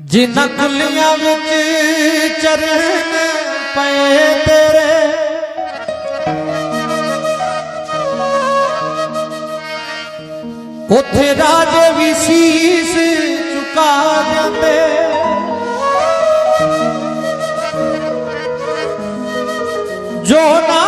ਜਿਨ੍ਹਾਂ ਕੁੱਲੀਆਂ ਵਿੱਚ ਚਰਨ ਪਏ ਤੇਰੇ। ਉੱਥੇ ਰਾਜੇ ਵੀ ਸੀਸ ਝੁਕਾ ਜਾਂਦੇ। ਜੋ ਨਾ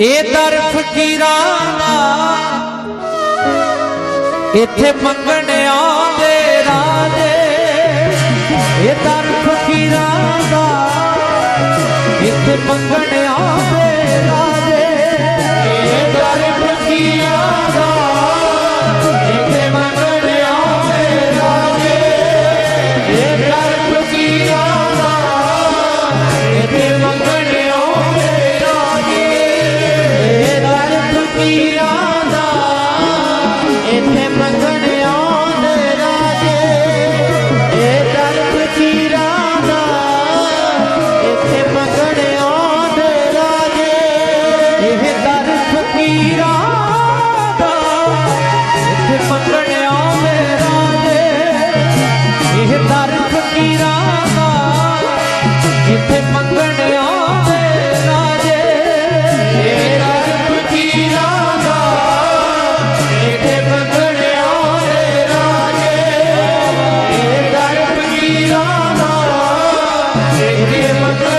ਇਹ ਦਰ ਫਕੀਰਾਂ ਦਾ ਇੱਥੇ ਮੰਗਣ ਆਉਂਦੇ ਰਾਜੇ। ਇਹ ਦਰ ਫਕੀਰਾਂ ਇੱਥੇ ਮੰਗਣ ਆਉਂਦੇ ਜਿੱਥੇ ਮੰਗਣ ਆਵੇ ਰਾਜੇ ਤੇਰਾ ਰੂਪ ਕੀ ਰਾਂਦਾ ਜਿੱਥੇ ਮੰਗਣ ਆਵੇ ਰਾਜੇ ਤੇਰਾ ਰੂਪ ਕੀ ਰਾਂਦਾ ਜਿੱਥੇ ਮੰਗਣ